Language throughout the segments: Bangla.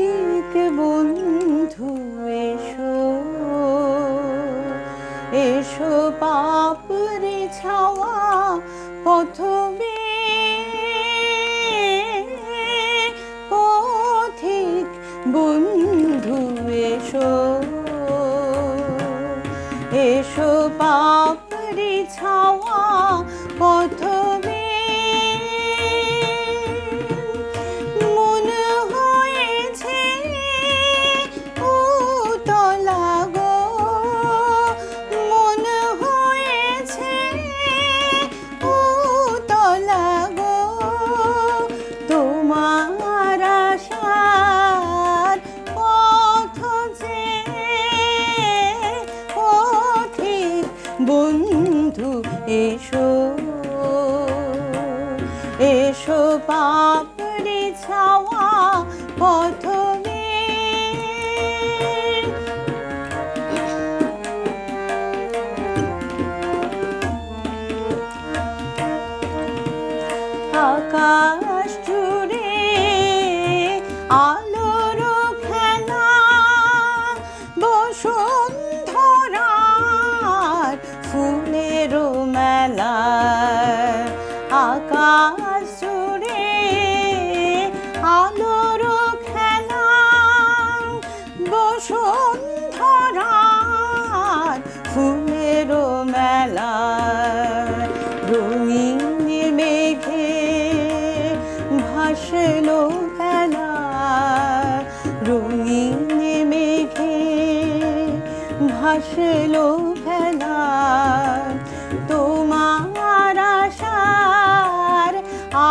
পথিক বন্ধু এসো এসো পাপরে ছাওয়া পথবে পথিক বন্ধু এসো এসো পাপরে ছাওয়া পথবে বন্ধু এসো। এসো পাপড়ি ছাওয়া পথবে আকাশ জুড়ে আলোর খেলা বসুন্ধরার আকাশ জুড়ে আলোর খেলা ভাসলো ভেলা রঙিন মেঘে ভাসলো ভেলা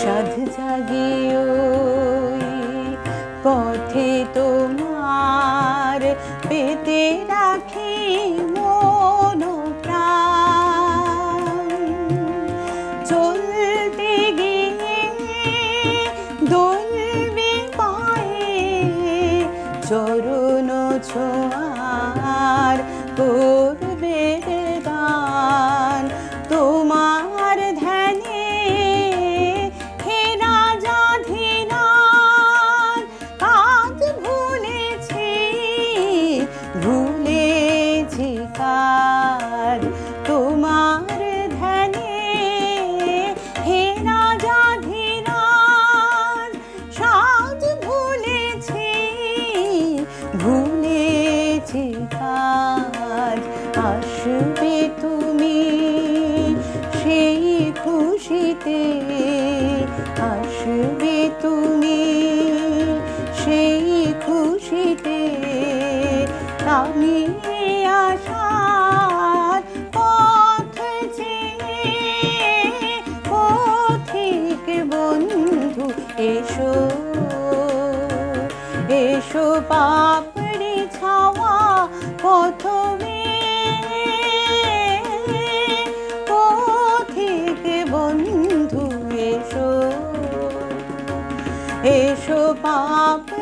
সাধ জাগিও পথে তোমার পেতে রাখি মন কাজ তোমার ধ্যানে হে রাজা ধীরান সাজ ভুলেছি ভুলেছি কাজ। আসবে তুমি সেই খুশিতে, আসবে তুমি এসো পাপড়ি ছাওয়া প্রথমে পথিক বন্ধু এসো এসো পথ